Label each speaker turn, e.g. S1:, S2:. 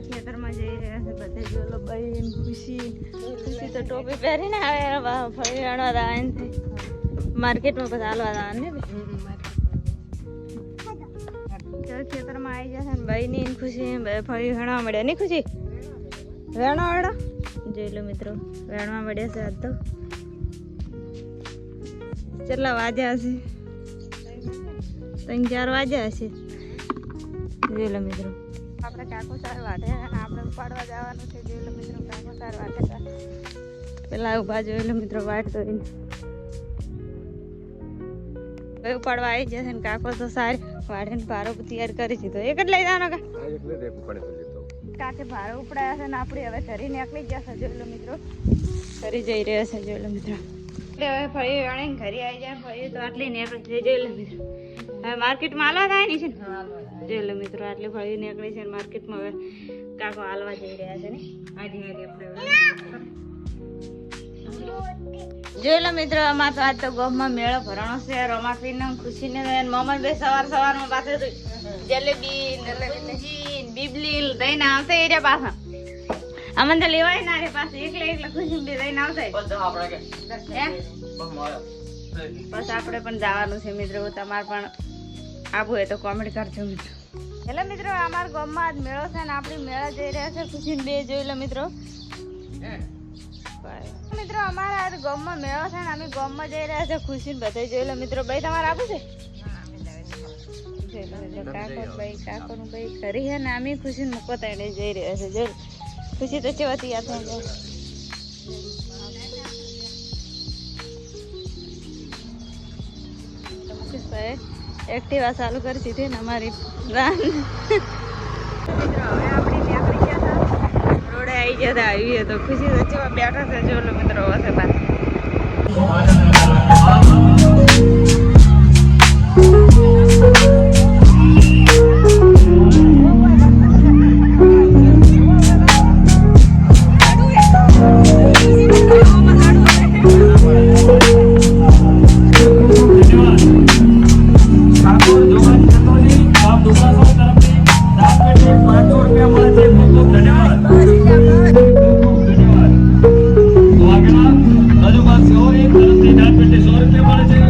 S1: ખેતરમાં જઈ રહ્યા છે બધે. જોલો બહેન ખુશી. ખુશી તો ટોપી પહેરીને આવે ફરી હણવા દા એનથી માર્કેટમાં બધા હાલવા દા ને ખેતરમાં આવી જશે ને ભાઈ ની ખુશી ફરી હણવા મળ્યા નહીં ખુશી? વેણો વેણો જોઈ લો મિત્રો વેણવા મળ્યા છે આજ તો. કેટલા વાગ્યા હશે? ત્રણ ચાર વાગ્યા હશે. જોઈ લો મિત્રો. આપણે કાકો સાર વાટે અને આપણે ઉપાડવા જવાનું છે. જોયેલો મિત્રો કાકો સાર વાટે પેલા ઊભા જોયેલો મિત્રો વાટ તો એને હવે ઉપાડવા આવી જશે ને કાકો તો સારી વાટે ને ભારો તૈયાર કરી દીધો. એક જ લઈ જવાનો કા કાકે. ભારો ઉપડાયા છે ને આપણે હવે ઘરે નીકળી જશે જોયેલો મિત્રો. ઘરે જઈ રહ્યા છે જોયેલો મિત્રો. એટલે હવે ફરી વળીને ઘરે આવી જાય ફરી તો આટલી નીકળી. જઈ જોયેલો મિત્રો. હવે માર્કેટમાં હાલવા થાય ને છે જોઈ લો મિત્રો આટલી ફરી નીકળી છે માર્કેટમાં હવે કાકો હાલવા જઈ રહ્યા છે ને. આજે આપણે જોઈ લો મિત્રો અમાર તો આજ તો ગોમમાં મેળો ભરણો છે રોમાફી ને ખુશી ને મોમન બે સવાર સવારમાં પાસે જલેબી બીબલી લઈને આવશે એ રહ્યા પાછા. અમને તો લેવાય ના રે પાસે એકલે એકલે ખુશી બે લઈને આવશે? બસ આપણે પણ જવાનું છે મિત્રો તમારે પણ આવું હોય તો કોમેન્ટ કરજો મિત્રો. હેલો મિત્રો અમારા ગામમાં આજ મેળો છે ને આપણી મેળા જઈ રહ્યા છે. ખુશીને બે જોઈ લો મિત્રો. મિત્રો અમારા આજ ગામમાં મેળો છે ને અમે ગામમાં જઈ રહ્યા છે. ખુશીને બધે જોઈ લો મિત્રો. ભાઈ તમારે આપું છે? કરી છે ને અમે ખુશીને મૂકો તાણે જઈ રહ્યા છે. જો ખુશી તો ચેવાથી યાદ થઈ જાય મુકેશભાઈ એક્ટિવા ચાલુ કરી દીધી ને અમારી હતા રોડે આવી ગયા હતા આવીએ તો ખુશી તો બેઠા છે જો મિત્રો હશે પાસે આજુબાજુ એક તરફથી દાળ પેટી સો રૂપિયા મળે છે.